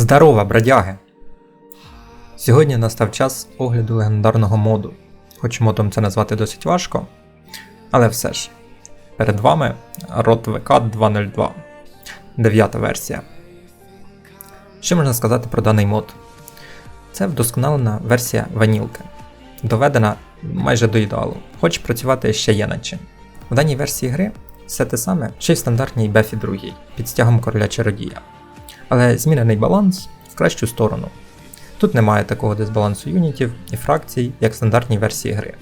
Здорова, бродяги! Сьогодні настав час огляду легендарного моду. Хоч модом це назвати досить важко, але все ж. Перед вами ROT VK 202, дев'ята версія. Що можна сказати про даний мод? Це вдосконалена версія ванілки, доведена майже до ідеалу, хоч працювати ще є над чим. В даній версії гри все те саме, що й в стандартній Бефі 2 під стягом короля чародія. Але змінений баланс в кращу сторону. Тут немає такого дисбалансу юнітів і фракцій, як в стандартній версії гри.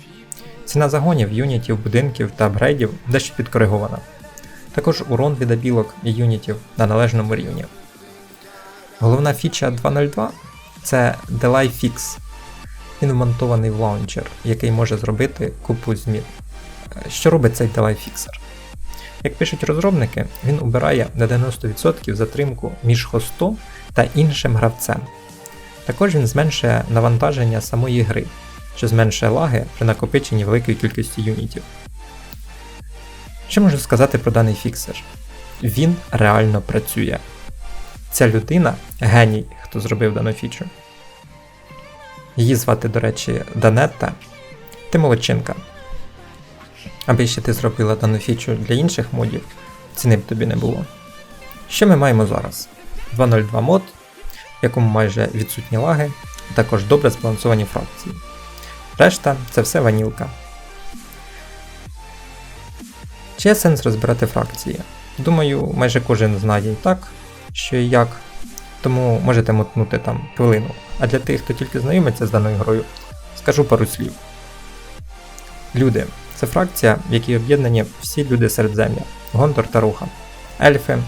Ціна загонів, юнітів, будинків та апгрейдів дещо підкоригована. Також урон від абілок і юнітів на належному рівні. Головна фіча 2.02 це Delay Fix. Він вмонтований в лаунчер, який може зробити купу змін. Е, Що робить цей Delay Fixer? Як пишуть розробники, він убирає на 90% затримку між хостом та іншим гравцем. Також він зменшує навантаження самої гри, що зменшує лаги при накопиченні великої кількості юнітів. Що можу сказати про даний фіксер? Він реально працює. Ця людина геній, хто зробив дану фічу. Її звати, до речі, Данетта. Ти молодчинка. Аби ще ти зробила дану фічу для інших модів, ціни б тобі не було. Що ми маємо зараз? 2.02 мод, в якому майже відсутні лаги, а також добре збалансовані фракції. Решта це все ванілка. Чи є сенс розбирати фракції? Думаю, майже кожен знає і так, що і як, тому можете мотнути там хвилину. А для тих, хто тільки знайомиться з даною грою, скажу пару слів. Люди це фракція, в якій об'єднані всі люди середзем'я, Гондор та Руха. Ельфи.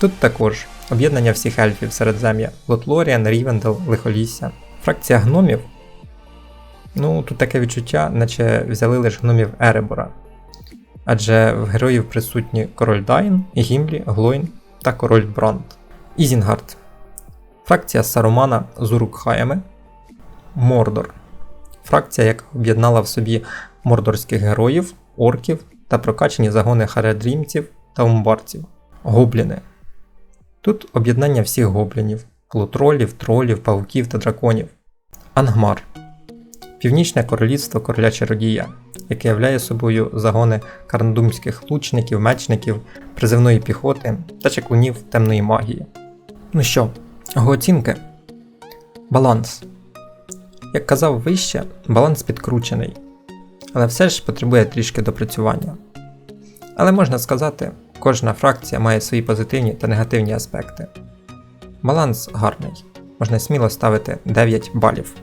Тут також об'єднання всіх ельфів середзем'я, Лотлоріан, Рівендел, Лихолісся. Фракція гномів. Ну, тут таке відчуття, наче взяли лише гномів Еребора. Адже в героїв присутні король Дайн, Гімлі, Глойн та король Бранд. Ізінгард. Фракція Сарумана з Урукхаями. Мордор. Фракція, яка об'єднала в собі мордорських героїв, орків та прокачані загони харедрімців та умбарців. Гобліни. Тут об'єднання всіх гоблінів, плутролів, тролів, павуків та драконів. Ангмар. Північне королівство короля чародія, яке являє собою загони карндумських лучників, мечників, призивної піхоти та чеклунів темної магії. Ну що, його оцінки? Баланс. Як казав вище, баланс підкручений, але все ж потребує трішки допрацювання. Але можна сказати, кожна фракція має свої позитивні та негативні аспекти. Баланс гарний, можна сміло ставити 9 балів.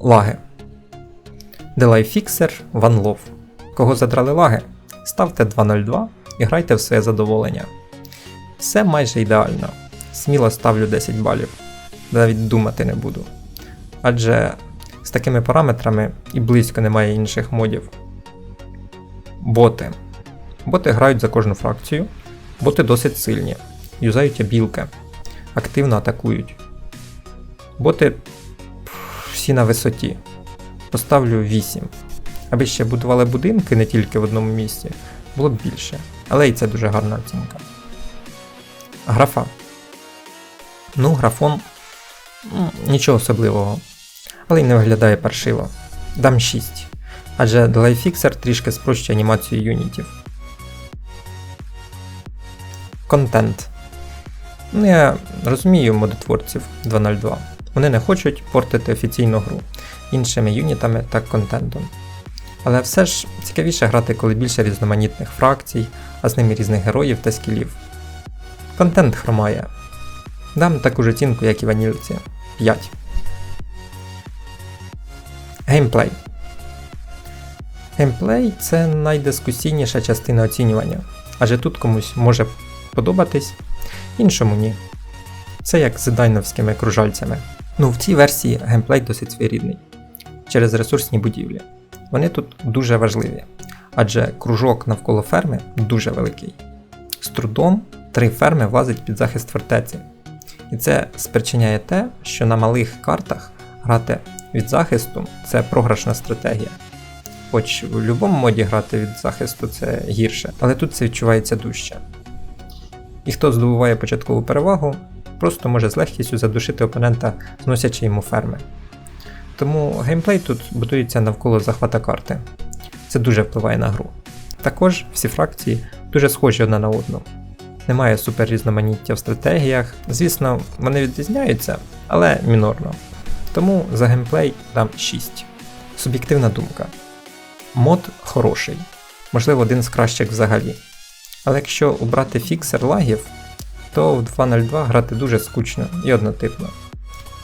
Лаги. Delay One Love. Кого задрали лаги? Ставте 2.02 і грайте в своє задоволення. Все майже ідеально. Сміло ставлю 10 балів. Навіть думати не буду. Адже з такими параметрами і близько немає інших модів. Боти. Боти грають за кожну фракцію. Боти досить сильні. Юзають абілки. Активно атакують. Боти всі на висоті. Поставлю 8. Аби ще будували будинки не тільки в одному місці, було б більше. Але і це дуже гарна оцінка. Графа. Ну, графон. Нічого особливого. Але й не виглядає паршиво. Дам 6. Адже Delay Fixer трішки спрощує анімацію юнітів. Контент. Ну, я розумію модотворців 2.02. Вони не хочуть портити офіційну гру іншими юнітами та контентом. Але все ж цікавіше грати, коли більше різноманітних фракцій, а з ними різних героїв та скілів. Контент хромає. Дам таку ж оцінку, як і ванільці 5. Геймплей. Геймплей це найдискусійніша частина оцінювання, адже тут комусь може подобатись, іншому ні. Це як з дайновськими кружальцями. Ну, в цій версії геймплей досить своєрідний через ресурсні будівлі. Вони тут дуже важливі, адже кружок навколо ферми дуже великий. З трудом три ферми влазить під захист фортеці. І це спричиняє те, що на малих картах грати від захисту це програшна стратегія. Хоч в будь-якому моді грати від захисту це гірше, але тут це відчувається дужче. І хто здобуває початкову перевагу, просто може з легкістю задушити опонента, зносячи йому ферми. Тому геймплей тут будується навколо захвата карти. Це дуже впливає на гру. Також всі фракції дуже схожі одна на одну. Немає суперрізноманіття в стратегіях. Звісно, вони відрізняються, але мінорно. Тому за геймплей дам 6. Суб'єктивна думка. Мод хороший, можливо, один з кращих взагалі. Але якщо обрати фіксер лагів, то в 2.02 грати дуже скучно і однотипно.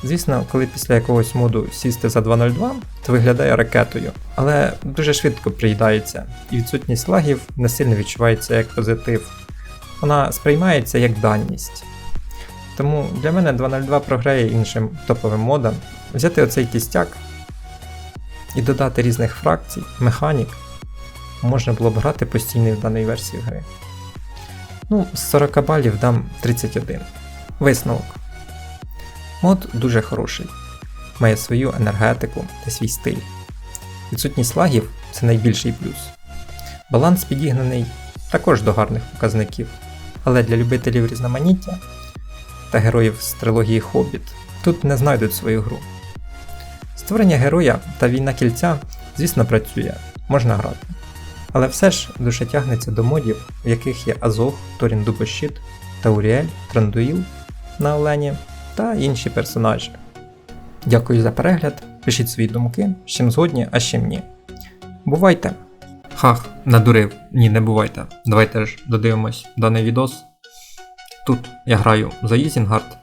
Звісно, коли після якогось моду сісти за 2.02, то виглядає ракетою, але дуже швидко приїдається, і відсутність лагів не сильно відчувається як позитив. Вона сприймається як даність. Тому для мене 2.02 програє іншим топовим модам. Взяти оцей кістяк і додати різних фракцій, механік, можна було б грати постійно в даній версії гри. Ну, з 40 балів дам 31. Висновок. Мод дуже хороший, має свою енергетику та свій стиль. Відсутність лагів це найбільший плюс. Баланс підігнаний також до гарних показників, але для любителів різноманіття та героїв з трилогії Хобіт тут не знайдуть свою гру. Створення героя та війна кільця, звісно, працює, можна грати. Але все ж душа тягнеться до модів, в яких є Азов, Торін Дубощит, Тауріель, Трандуїл на Олені та інші персонажі. Дякую за перегляд, пишіть свої думки, з чим згодні, а з чим ні. Бувайте! Хах, надурив. Ні, не бувайте. Давайте ж додивимось даний відос. Тут я граю за Ізінгард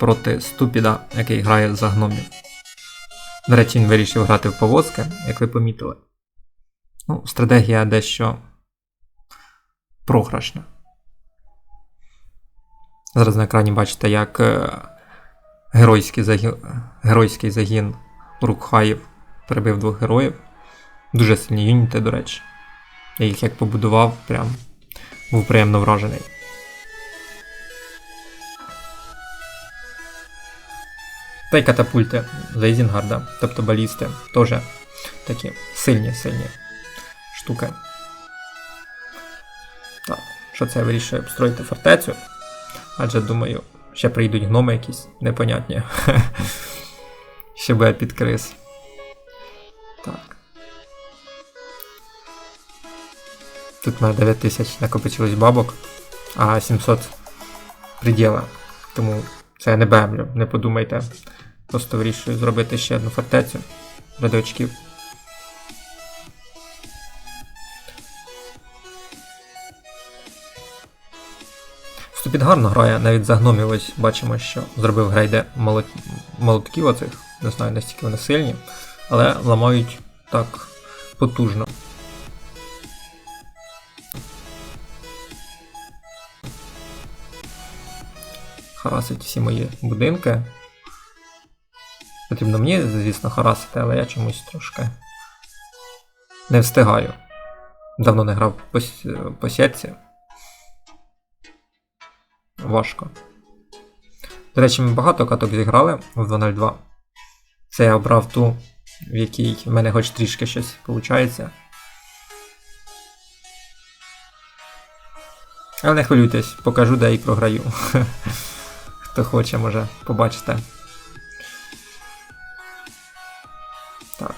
проти Ступіда, який грає за гномів. До речі, він вирішив грати в повозки, як ви помітили. Ну, стратегія дещо програшна. Зараз на екрані бачите, як е, геройський загін, геройський загін Рукхаїв перебив двох героїв. Дуже сильні юніти, до речі. Я їх як побудував, прям був приємно вражений. Та й катапульти за Ізінгарда, тобто балісти, теж такі сильні сильні штуки. Так, що це я вирішую обстроїти фортецю? Адже думаю, ще прийдуть гноми якісь непонятні. ще буде під крис. Так. Тут мене 9000 накопичилось бабок, а 700 приділа. Тому це не бемлю, не подумайте. Просто вирішую зробити ще одну фортецю ради очків. Ступід гарно грає, навіть за ось бачимо, що зробив грейде молот... молотків оцих. Не знаю, настільки вони сильні, але ламають так потужно. Харасить всі мої будинки. Потрібно мені, звісно, харасити, але я чомусь трошки не встигаю. Давно не грав по, по сітці. Важко. До речі, ми багато каток зіграли в 2.02. Це я обрав ту, в якій в мене хоч трішки щось виходить. Але не хвилюйтесь, покажу, де і програю. Хто хоче, може побачите. Так.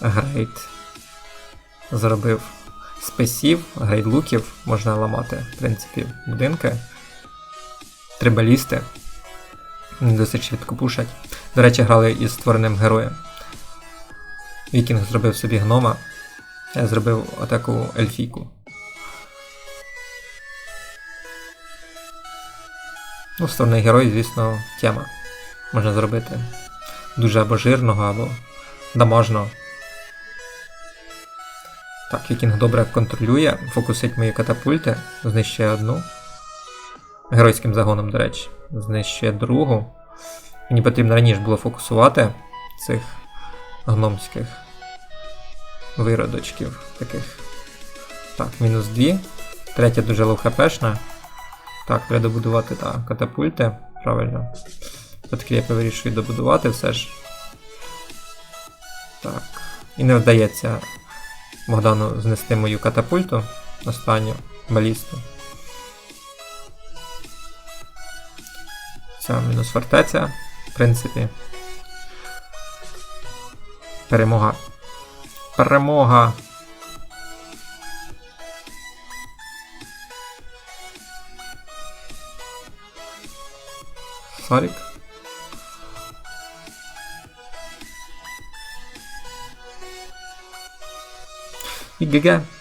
Грейд. Зробив спесів, грейд луків, можна ламати, в принципі, будинки. Три балісти. Досить швидко пушать. До речі, грали із створеним героєм. Вікінг зробив собі гнома. Я зробив атаку ельфійку. Ну, створений герой, звісно, тема. Можна зробити дуже або жирного, або дамажного. Так, Вікінг добре контролює, фокусить мої катапульти, знищує одну. Геройським загоном, до речі, знищує другу. Мені потрібно раніше було фокусувати цих гномських виродочків таких. Так, мінус 2. Третя дуже лоу хпшна. Так, треба добудувати так, катапульти. Правильно. Подкріпи вирішую добудувати все ж. Так. І не вдається Богдану знести мою катапульту останню балісту. Все, мінус фортеця. В принципі. Перемога. Перемога. Farik. I GG.